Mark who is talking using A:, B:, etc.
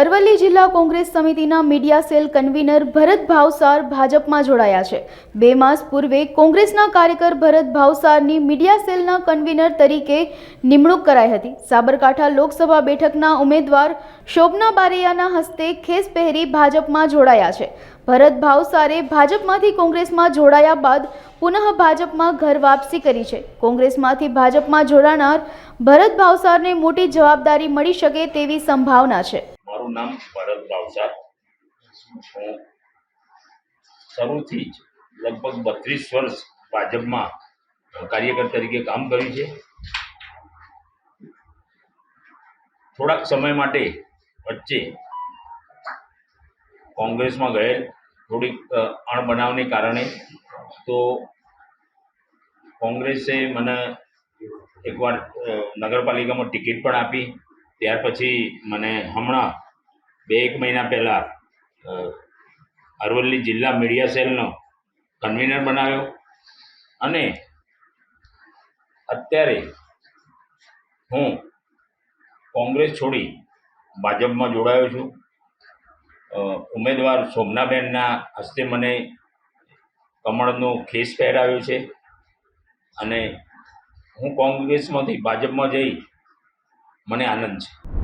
A: અરવલ્લી જિલ્લા કોંગ્રેસ સમિતિના media cell convener Bharat Bhavsar ભાજપમાં જોડાયા છે. બે માસ પૂર્વે કોંગ્રેસના કાર્યકર ભરત ભાવસારની મીડિયા સેલના કન્વીનર તરીકે નિમણૂક કરાઈ હતી. સાબરકાંઠા લોકસભા બેઠકના ઉમેદવાર શોભના બારૈયાના હસ્તે ખેસ પહેરી ભાજપમાં જોડાયા છે. ભરત ભાવસારે ભાજપમાંથી કોંગ્રેસમાં જોડાયા બાદ પુનઃ ભાજપમાં ઘર વાપસી કરી છે. કોંગ્રેસમાંથી ભાજપમાં જોડાનાર ભરત ભાવસારને મોટી જવાબદારી મળી શકે તેવી સંભાવના છે.
B: મારું નામ ભરત ભાવસાર હું શરૂથી જ લગભગ બત્રીસ વર્ષ ભાજપમાં કાર્યકર તરીકે કામ કર્યું છે. થોડાક સમય માટે વચ્ચે કોંગ્રેસમાં ગયેલ થોડીક અણબનાવને કારણે તો કોંગ્રેસે મને એકવાર નગરપાલિકામાં ટિકિટ પણ આપી. ત્યાર પછી મને હમણાં બે એક મહિના પહેલાં અરવલ્લી જિલ્લા મીડિયા સેલનો કન્વીનર બનાવ્યો અને અત્યારે હું કોંગ્રેસ છોડી ભાજપમાં જોડાયો છું. ઉમેદવાર શોભનાબેનના હસ્તે મને કમળનો ખેસ પહેરાવ્યો છે અને હું કોંગ્રેસમાંથી ભાજપમાં જઈ મને આનંદ છે.